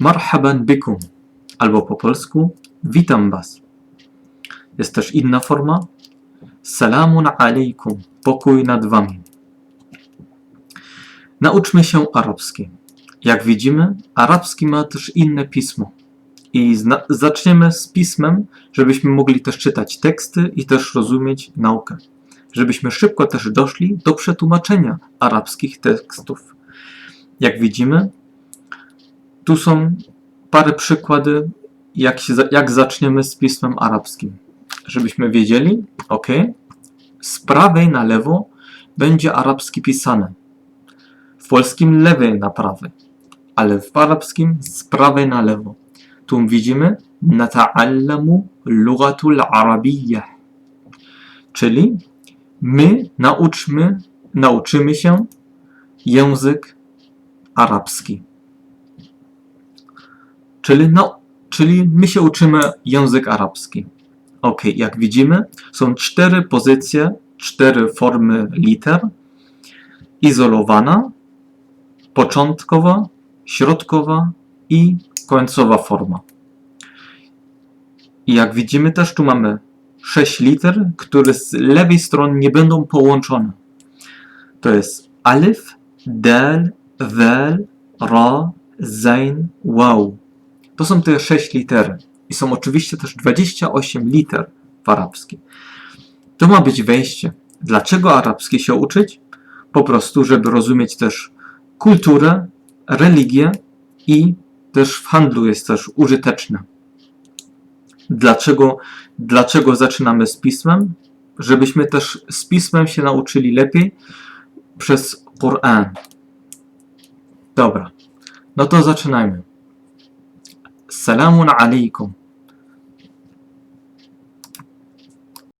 Marhaban bikum, albo po polsku witam was. Jest też inna forma. Salamun alaikum, pokój nad wami. Nauczmy się arabski. Jak widzimy, arabski ma też inne pismo. I zaczniemy z pismem, żebyśmy mogli też czytać teksty i też rozumieć naukę. Żebyśmy szybko też doszli do przetłumaczenia arabskich tekstów. Jak widzimy, tu są parę przykłady, jak, się, jak zaczniemy z pismem arabskim. Żebyśmy wiedzieli, ok, z prawej na lewo będzie arabski pisane. W polskim lewy na prawy, ale w arabskim z prawej na lewo. Tu widzimy nata'allamu lughatul arabiyyah. Czyli my nauczmy, nauczymy się język arabski. Czyli, no, czyli my się uczymy język arabski. Ok, jak widzimy, są cztery pozycje, cztery formy liter. Izolowana, początkowa, środkowa i końcowa forma. I jak widzimy też tu mamy sześć liter, które z lewej strony nie będą połączone. To jest alif, dal, dal, ra, zain, wow. To są te sześć litery. I są oczywiście też 28 liter w arabskim. To ma być wejście. Dlaczego arabski się uczyć? Po prostu, żeby rozumieć też kulturę, religię i też w handlu jest też użyteczne. Dlaczego, dlaczego zaczynamy z pismem? Żebyśmy też z pismem się nauczyli lepiej przez Koran. Dobra, no to zaczynajmy. Salamun alaikum.